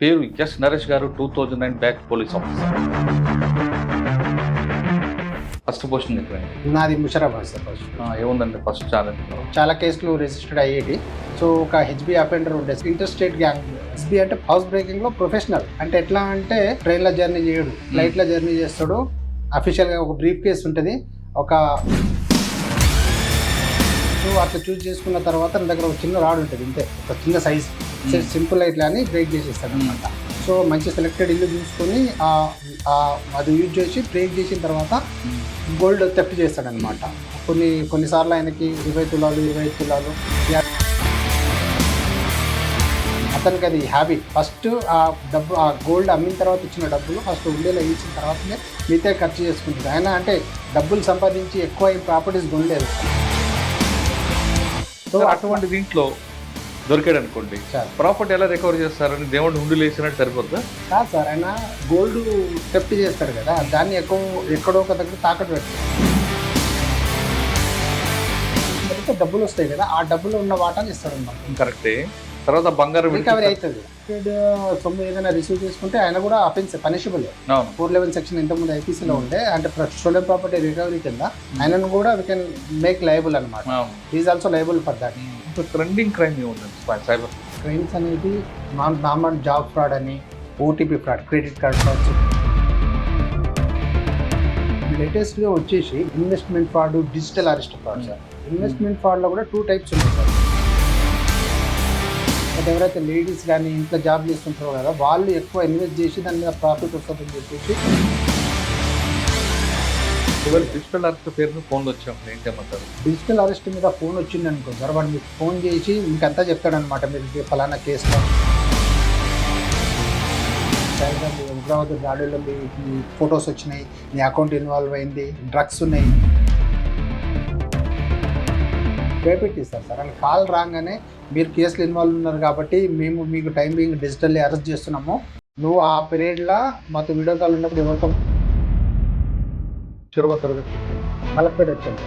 పేరు S Naresh garu two thousand nine batch police officer. First posting ఎక్కడ నాది Musheerabad sir first. ఏముందండి first challenge? చాలా కేసులు రిజిస్టర్డ్ అయ్యేటి. సో ఒక హెచ్బి అఫెండర్ ఉండే ఇంటర్ స్టేట్ గ్యాంగ్. హెచ్బి అంటే హౌస్ బ్రేకింగ్లో ప్రొఫెషనల్. అంటే ఎట్లా అంటే ట్రైన్లో జర్నీ చేయడు. ఫ్లైట్లో జర్నీ చేస్తాడు. అఫీషియల్గా ఒక బ్రీఫ్ కేసు ఉంటుంది. ఒక అట్లా చూస్ చేసుకున్న తర్వాత నా దగ్గర ఒక చిన్న రాడ్ ఉంటుంది. ఇంతే. ఒక చిన్న సైజ్. సింపుల్ ఇట్లా అని బ్రేక్ చేసేస్తాడు అనమాట సో మంచి సెలెక్టెడ్ ఇల్లు చూసుకొని అది యూజ్ చేసి బ్రేక్ చేసిన తర్వాత గోల్డ్ థెఫ్ట్ చేస్తాడనమాట కొన్ని కొన్నిసార్లు ఆయనకి ఇరవై తులాలు ఇరవై తులాలు. అతనికి అది హ్యాబిట్ ఫస్ట్ ఆ డబ్బు ఆ గోల్డ్ అమ్మిన తర్వాత ఇచ్చిన డబ్బులు ఫస్ట్ ఉండేలా ఇచ్చిన తర్వాతనే మిగతా ఖర్చు చేసుకుంటుంది. ఆయన అంటే డబ్బులు సంపాదించి ఎక్కువ ప్రాపర్టీస్ కొనలేదు. సో అటువంటి దీంట్లో దొరికాడు అనుకోండి సార్ ప్రాపర్టీ ఎలా రికవర్ చేస్తారని దేవుడు ఉండి లేచినట్టు సరిపోద్దా? కాదు సార్ ఆయన గోల్డ్ థెఫ్ట్ చేస్తాడు కదా దాన్ని ఎక్కువ ఎక్కడో ఒక దగ్గర తాకట్టు పెడతాడు. అయితే డబ్బులు వస్తాయి కదా ఆ డబ్బులు ఉన్న వాటాని ఇస్తాడు అనమాట. కరెక్టే. తర్వాత బంగారం రికవరీ అవుతుంది. సొమ్ము ఏదైనా రిసీవ్ చేసుకుంటే ఆయన కూడా offence punishable four eleven section ఇంతకుముందు ఐపీసీలో ఉండే. అంటే స్టూడెంట్ ప్రాపర్టీ రికవరీ కింద ఆయనను కూడా వీ కెన్ మేక్ లయబుల్ అనమాట is also liable for that trending crime ఏముందండి సైబర్? క్రైమ్స్ అనేది నాన్ నార్మల్ జాబ్ ఫ్రాడ్ అని OTP fraud credit card fraud లేటెస్ట్గా వచ్చేసి investment fraud digital arrest fraud sir investment ఫ్రాడ్లో కూడా టూ టైప్స్ ఉన్నాయి sir but ఎవరైతే ladies కానీ ఇంట్లో జాబ్ చేస్తుంటారో కదా వాళ్ళు ఎక్కువ ఇన్వెస్ట్ చేసి దాని మీద ప్రాఫిట్ వస్తుందని చెప్పేసి. ఇవాళ డిజిటల్ అరెస్ట్ పేరును ఫోన్లో వచ్చాము ఏం చేయమంటారు డిజిటల్ అరెస్ట్ మీద ఫోన్ వచ్చింది అనుకో సార్ వాడు మీకు ఫోన్ చేసి మీకు అంతా చెప్తాడనమాట మీరు ఫలానా కేసులో ఉగ్రవాద దాడుల్లో మీ ఫొటోస్ వచ్చినాయి మీ అకౌంట్ ఇన్వాల్వ్ అయింది డ్రగ్స్ ఉన్నాయి. భయపెట్టిస్తారు సార్. అని కాల్ రాగానే మీరు కేసులు ఇన్వాల్వ్ ఉన్నారు కాబట్టి మేము మీకు టైం బీయింగ్ డిజిటల్లీ అరెస్ట్ చేస్తున్నాము. నువ్వు ఆ పీరియడ్లో మాతో వీడియో కాల్ ఉన్నప్పుడు ఎవరితో చిరువ తరగతి మలపేట వచ్చాను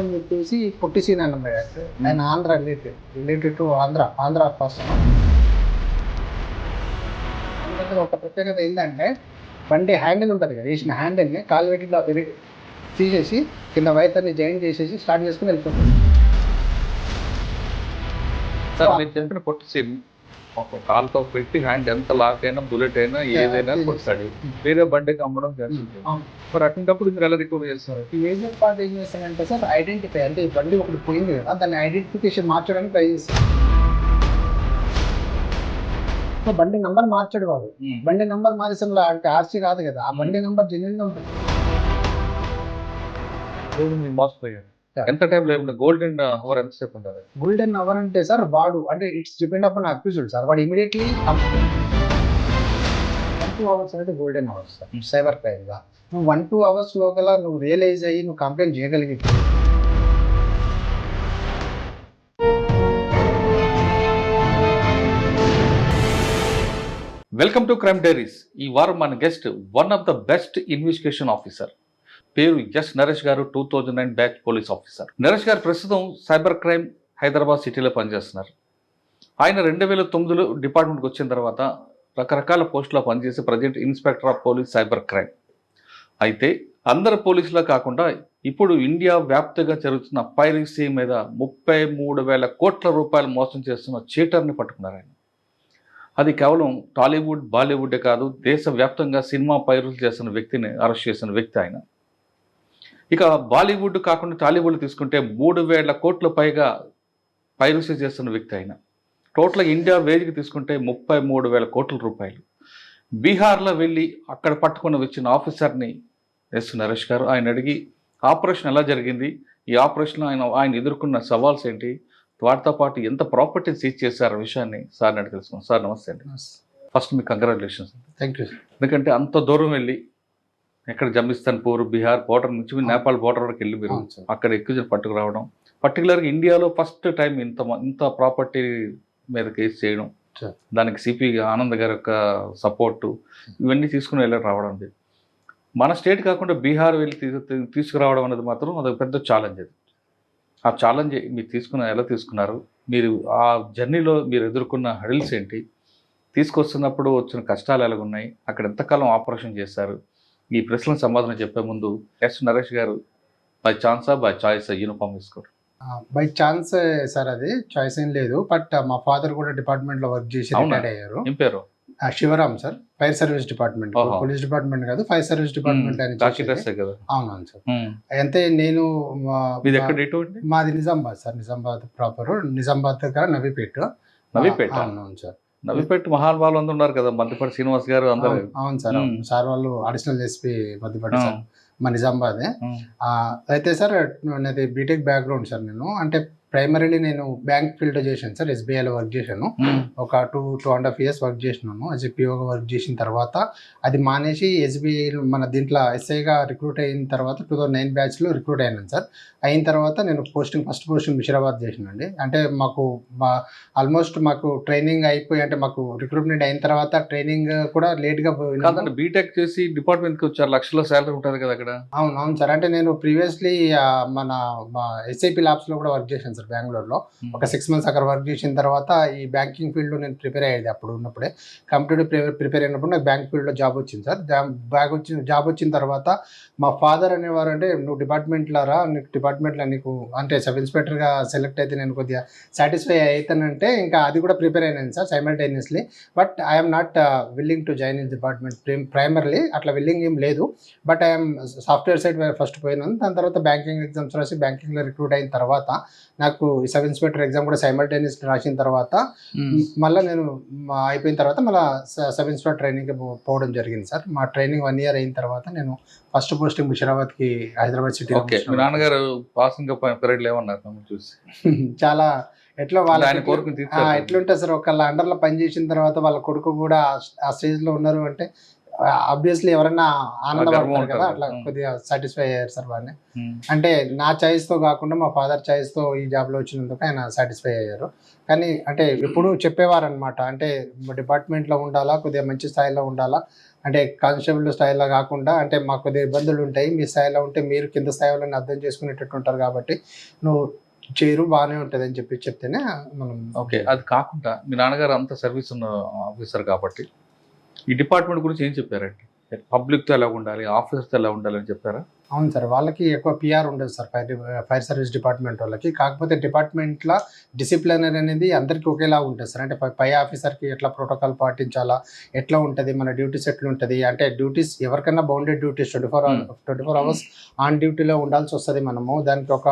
అని చెప్పేసి? పొట్టి సీన్ అన్నమాట. ఆయన Andhra related related to Andhra Andhra person ఒక ప్రత్యేకత ఏంటంటే బండి హ్యాండిల్ ఉంటుంది కదా వేసిన హ్యాండిల్ని కాలు పెట్టి తీసేసి కింద వైతర్ని జాయిన్ చేసేసి స్టార్ట్ చేసుకుని వెళ్ళిపోతుంది సార్ మీరు చెప్పిన ఒక కాల్తో పెట్టి హ్యాండ్ ఎంత లాక్ అయినా బుల్లెట్ అయినా ఏదైనా కొడతాడు. వేరే బండికి అమ్మడం జరుగుతుంది. మరి అటువంటిప్పుడు మీరు ఎలా రికవర్ చేస్తారు? ఈ ఏజెంట్ పార్ట్ ఏం చేస్తానంటే సార్ ఐడెంటిఫై అంటే ఈ బండి ఒకటి పోయింది కదా దాన్ని ఐడెంటిఫికేషన్ మార్చడానికి ట్రై చేస్తాను సో బండి నంబర్ మార్చాడు వాడు. బండి నంబర్ అంటే ఆర్సీ కాదు కదా ఆ బండి నంబర్ జెన్యున్ ఉంటుంది. రోజు మీరు మోసపోయారు Yeah. ఎంత టైం లేదు గోల్డెన్ అవర్ ఎంతసేపు ఉంటుంది గోల్డెన్ అవర్ అంటే సార్ వాడు అంటే it's depend upon accused sir. వాడు ఇమీడియట్లీ వన్ టూ అవర్స్ అంటే గోల్డెన్ అవర్స్ సార్. సైబర్ క్రైమ్గా. నువ్వు వన్ టూ అవర్స్ లోపల నువ్వు రియలైజ్ అయ్యి నువ్వు కంప్లైంట్ చేయగలిగి వెల్కమ్ టు క్రైమ్ డైరీస్ ఈ వారం మన guest one of the best investigation officer పేరు S Naresh garu two thousand nine batch police officer. Naresh garu ప్రస్తుతం సైబర్ క్రైమ్ హైదరాబాద్ సిటీలో పనిచేస్తున్నారు. ఆయన రెండు వేల తొమ్మిదిలో డిపార్ట్మెంట్కి వచ్చిన తర్వాత రకరకాల పోస్టులో పనిచేసి present inspector of police cyber crime. అయితే అందరు పోలీసులా కాకుండా ఇప్పుడు ఇండియా వ్యాప్తంగా జరుగుతున్న పైరసీ మీద ముప్పై మూడు వేల కోట్ల రూపాయలు మోసం చేస్తున్న చీటర్ని పట్టుకున్నారు ఆయన. అది కేవలం టాలీవుడ్ బాలీవుడ్ కాదు దేశవ్యాప్తంగా సినిమా పైరులు చేస్తున్న వ్యక్తిని అరెస్ట్ చేసిన వ్యక్తి ఆయన. ఇక బాలీవుడ్ కాకుండా టాలీవుడ్ తీసుకుంటే మూడు వేల కోట్ల పైగా పైరసీ చేస్తున్న వ్యక్తి ఆయన. టోటల్గా ఇండియా వేదిక తీసుకుంటే ముప్పై మూడు వేల కోట్ల రూపాయలు. బీహార్లో వెళ్ళి అక్కడ పట్టుకుని వచ్చిన ఆఫీసర్ని ఎస్ నరేష్ గారు ఆయన అడిగి ఆపరేషన్ ఎలా జరిగింది? ఈ ఆపరేషన్లో ఆయన ఆయన ఎదుర్కొన్న సవాల్స్ ఏంటి? వాటితో పాటు ఎంత ప్రాపర్టీ సీజ్ చేశారు? విషయాన్ని సార్ అడిగి తెలుసుకున్నాం సార్ నమస్తే అండి. ఫస్ట్ మీకు కంగ్రాచులేషన్స్ థ్యాంక్ యూ ఎందుకంటే అంత దూరం వెళ్ళి ఎక్కడ జమిస్తాన్పూర్ బీహార్ బోర్డర్ నుంచి నేపాల్ బోర్డర్ వరకు వెళ్ళి మీరు అక్కడ ఎక్కువ పట్టుకురావడం. పర్టికులర్గా ఇండియాలో ఫస్ట్ టైం ఇంత ఇంత ప్రాపర్టీ మీద కేసు చేయడం. దానికి సిపి ఆనంద్ గారి యొక్క సపోర్టు ఇవన్నీ తీసుకుని వెళ్ళి రావడం. మన స్టేట్ కాకుండా బీహార్ వెళ్ళి తీసుకురావడం అనేది మాత్రం అదొక పెద్ద ఛాలెంజ్ అది. ఆ ఛాలెంజ్ మీరు తీసుకున్న ఎలా తీసుకున్నారు? మీరు ఆ జర్నీలో మీరు ఎదుర్కొన్న హడిల్స్ ఏంటి? తీసుకొస్తున్నప్పుడు వచ్చిన కష్టాలు ఎలా ఉన్నాయి అక్కడ ఎంతకాలం ఆపరేషన్ చేశారు? ఈ ప్రశ్నలకు సమాధానం చెప్పే ముందు ఎస్ నరేష్ గారు బై ఛాన్సా బై చాయిస్ యూనిఫామ్ వేసుకోరు? బై ఛాన్స్ సార్ అది చాయిస్ ఏం లేదు. బట్ మా ఫాదర్ కూడా డిపార్ట్మెంట్లో వర్క్ చేసి? రిటైర్ అయ్యారు. ఏం పేరు? ఆ, Shivaram sir fire service department. Police department కాదు ఫైర్ సర్వీస్ డిపార్ట్మెంట్ అని అవునవును సార్. అయితే నేను మా- మాది నిజామాబాద్ సార్ నిజామాబాద్ ప్రాపర్ నిజామాబాద్ దగ్గర నవీపేట. నవీపేట? అవునవును సార్. నవీపేట మహానుభావులు అందరూ ఉన్నారు కదా మధ్యపాటి శ్రీనివాస్ గారు అందరు. అవును- సార్. సార్ వాళ్ళు అడిషనల్ ఎస్పీ ఆ. సార్ మా నిజామాబాదే అయితే సార్ నాది బీటెక్ బ్యాక్గ్రౌండ్ సార్ నేను. అంటే ప్రైమరీలీ నేను బ్యాంక్ ఫీల్డ్ చేశాను సార్ ఎస్బీఐలో వర్క్ చేశాను. ఉమ్. ఒక two two and half years work చేసినాను. యాజ్ పిఓగా వర్క్ చేసిన తర్వాత అది మానేసి ఎస్బీఐ మన దీంట్లో ఎస్ఐగా రిక్రూట్ అయిన తర్వాత టూ థౌసండ్ నైన్ బ్యాచ్లో రిక్రూట్ అయినాను సార్. అయిన తర్వాత నేను పోస్టింగ్ ఫస్ట్ పోస్టింగ్ ముషిరాబాద్ చేసినండి అంటే మాకు మా ఆల్మోస్ట్ మాకు ట్రైనింగ్ అయిపోయి అంటే మాకు రిక్రూట్మెంట్ అయిన తర్వాత ట్రైనింగ్ కూడా లేట్గా పోయినా కాదండి బీటెక్ చేసి డిపార్ట్మెంట్కి వచ్చారు లక్షల శాలరీ ఉంటుంది కదా అక్కడ. అవును అవును సార్. అంటే నేను ప్రీవియస్లీ మన ఎస్ఐపి ల్యాబ్స్లో కూడా వర్క్ చేశాను సార్. బెంగళూరులో. ఒక సిక్స్ మంత్స్ అక్కడ వర్క్ చేసిన తర్వాత ఈ బ్యాంకింగ్ ఫీల్డ్లో నేను ప్రిపేర్ అయ్యేది అప్పుడు ఉన్నప్పుడే. కంప్యూటర్ ప్రిపేర్ ప్రిపేర్ అయినప్పుడు నాకు బ్యాంక్ ఫీల్డ్లో జాబ్ వచ్చింది సార్. బ్యాగ్ వచ్చిన జాబ్ వచ్చిన తర్వాత మా ఫాదర్ అనేవారు అంటే నువ్వు డిపార్ట్మెంట్లో రా నీకు డిపార్ట్మెంట్లో నీకు అంటే సబ్ ఇన్స్పెక్టర్గా సెలెక్ట్ అయితే నేను కొద్దిగా సాటిస్ఫై అవుతానంటే ఇంకా అది కూడా ప్రిపేర్ అయినాను sir simultaneously but I'm not willing to join in department primarily అట్లా విల్లింగ్ ఏం లేదు. But I'm software side first పోయినాను. దాని తర్వాత బ్యాంకింగ్ ఎగ్జామ్స్ రాసి బ్యాంకింగ్లో రిక్రూట్ అయిన తర్వాత నాకు సబ్ ఇన్స్పెక్టర్ ఎగ్జామ్ కూడా సైమల్టేనియస్ రాసిన తర్వాత మళ్ళీ నేను అయిపోయిన తర్వాత మళ్ళీ సబ్ ఇన్స్పెక్టర్ ట్రైనింగ్కి పోవడం జరిగింది సార్. మా ట్రైనింగ్ వన్ ఇయర్ అయిన తర్వాత నేను ఫస్ట్ పోస్టింగ్ ముషిరాబాద్కి హైదరాబాద్ సిటీ నాన్నగారు పాసింగ్ పీరియడ్ ఏమన్నారు చూసి? చాలా ఎట్లా వాళ్ళ ఎట్లుంటుంది సార్ ఒకళ్ళ అండర్లో పని చేసిన తర్వాత వాళ్ళ కొడుకు కూడా ఆ- ఆ స్టేజ్లో ఉన్నారు అంటే ఆబ్వియస్లీ ఎవరైనా ఆనందపడతారు. కదా అట్లా. కొద్దిగా సాటిస్ఫై అయ్యారు సార్ ఉమ్. అంటే నా చాయిస్తో కాకుండా మా ఫాదర్ చాయిస్తో ఈ జాబ్లో వచ్చినందుకు ఆయన సాటిస్ఫై అయ్యారు కానీ అంటే ఎప్పుడు చెప్పేవారు అనమాట అంటే డిపార్ట్మెంట్లో ఉండాలా కొద్దిగా మంచి స్థాయిలో ఉండాలా అంటే కానిస్టేబుల్ స్థాయిలో కాకుండా అంటే మాకు కొద్దిగా ఇబ్బందులు ఉంటాయి మీ స్థాయిలో ఉంటే మీరు కింద స్థాయిలో అర్థం చేసుకునేటట్టు ఉంటారు కాబట్టి నువ్వు చేరు బాగానే ఉంటుంది అని చెప్పి చెప్తేనే మనం ఓకే అది కాకుండా మీ నాన్నగారు అంత సర్వీస్ ఉన్న ఆఫీసర్ కాబట్టి ఈ డిపార్ట్మెంట్ గురించి ఏం చెప్పారండి? పబ్లిక్తో ఎలా ఉండాలి? ఆఫీసర్తో ఎలా ఉండాలి అని చెప్పారా? అవును సార్ వాళ్ళకి ఎక్కువ పిఆర్ ఉండదు sir fire fire service department వాళ్ళకి. కాకపోతే డిపార్ట్మెంట్లో డిసిప్లినరీ అనేది అందరికీ ఒకేలా ఉంటుంది సార్. అంటే పై- ఆఫీసర్కి ఎట్లా ప్రోటోకాల్ పాటించాలా ఎట్లా ఉంటుంది మన డ్యూటీస్ ఎట్లా ఉంటుంది. అంటే డ్యూటీస్ ఎవరికైనా bounded duties twenty four twenty four hours on డ్యూటీలో ఉండాల్సి వస్తుంది మనము. దానికి ఒక